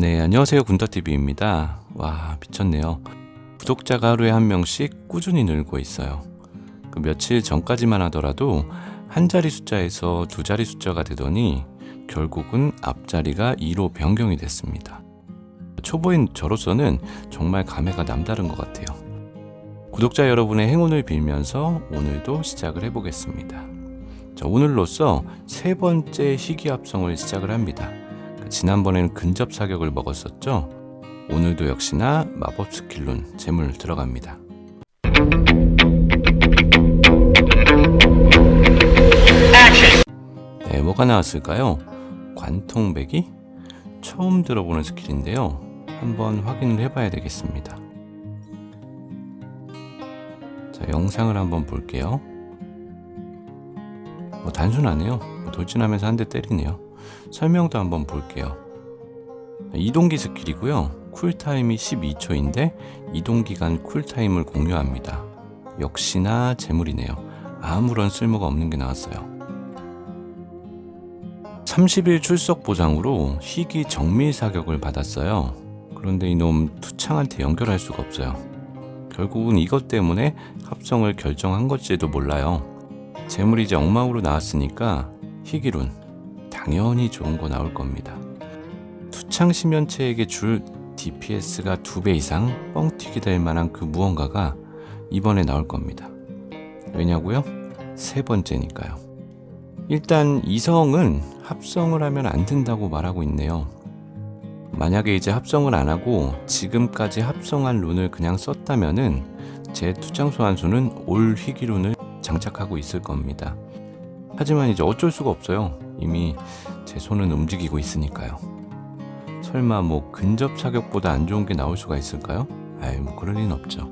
네, 안녕하세요. 군더TV입니다. 와, 미쳤네요. 구독자가 하루에 한 명씩 꾸준히 늘고 있어요. 그 며칠 전까지만 하더라도 한 자리 숫자에서 두 자리 숫자가 되더니 결국은 앞자리가 2로 변경이 됐습니다. 초보인 저로서는 정말 감회가 남다른 것 같아요. 구독자 여러분의 행운을 빌면서 오늘도 시작을 해보겠습니다. 자, 오늘로써 세 번째 희귀 합성을 시작을 합니다. 그 지난번에는 근접 사격을 먹었었죠. 오늘도 역시나 마법 스킬론 재물 들어갑니다. 네, 뭐가 나왔을까요? 관통배기? 처음 들어보는 스킬인데요. 한번 확인을 해봐야 되겠습니다. 자, 영상을 한번 볼게요. 뭐 단순하네요. 뭐 돌진하면서 한 대 때리네요. 설명도 한번 볼게요. 이동기 스킬이고요. 쿨타임이 12초인데 이동기간 쿨타임을 공유합니다. 역시나 재물이네요. 아무런 쓸모가 없는 게 나왔어요. 30일 출석 보장으로 희귀 정밀 사격을 받았어요. 그런데 이놈 투창한테 연결할 수가 없어요. 결국은 이것 때문에 합성을 결정한 것지도 몰라요. 재물이 이제 엉망으로 나왔으니까 희귀룬 당연히 좋은 거 나올 겁니다. 투창 심연체에게 줄 DPS가 두 배 이상 뻥튀기 될 만한 그 무언가가 이번에 나올 겁니다. 왜냐고요? 세 번째니까요. 일단 이성은 합성을 하면 안 된다고 말하고 있네요. 만약에 이제 합성을 안 하고 지금까지 합성한 룬을 그냥 썼다면은 제 투창 소환수는 올 희귀룬을 장착하고 있을 겁니다. 하지만 이제 어쩔 수가 없어요. 이미 제 손은 움직이고 있으니까요. 설마 뭐 근접 사격보다 안 좋은 게 나올 수가 있을까요? 아이 뭐 그럴 리는 없죠.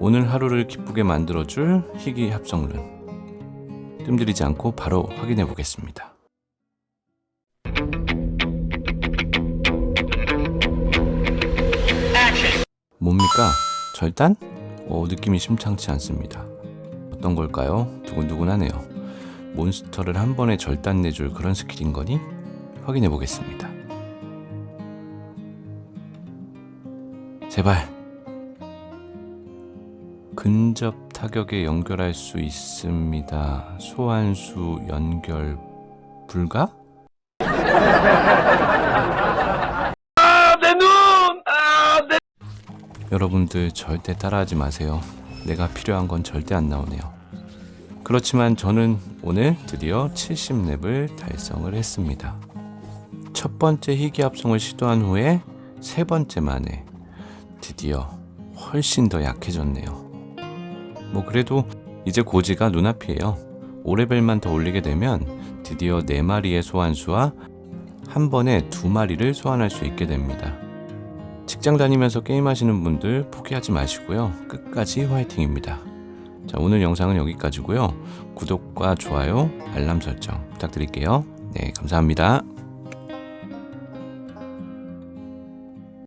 오늘 하루를 기쁘게 만들어줄 희귀 합성룬. 뜸들이지 않고 바로 확인해 보겠습니다. 뭡니까? 절단? 어, 느낌이 심상치 않습니다. 어떤 걸까요? 두근두근하네요. 몬스터를 한 번에 절단 내줄 그런 스킬인 거니? 확인해 보겠습니다. 제발 근접 타격에 연결할 수 있습니다. 소환수 연결 불가? 여러분들 절대 따라하지 마세요. 내가 필요한 건 절대 안 나오네요. 그렇지만 저는 오늘 드디어 70렙을 달성을 했습니다. 첫 번째 희귀 합성을 시도한 후에 세 번째 만에 드디어 훨씬 더 약해졌네요. 뭐 그래도 이제 고지가 눈앞이에요. 5레벨만 더 올리게 되면 드디어 4마리의 소환수와 한 번에 2마리를 소환할 수 있게 됩니다. 직장 다니면서 게임하시는 분들 포기하지 마시고요. 끝까지 화이팅입니다. 자, 오늘 영상은 여기까지고요. 구독과 좋아요, 알람 설정 부탁드릴게요. 네, 감사합니다.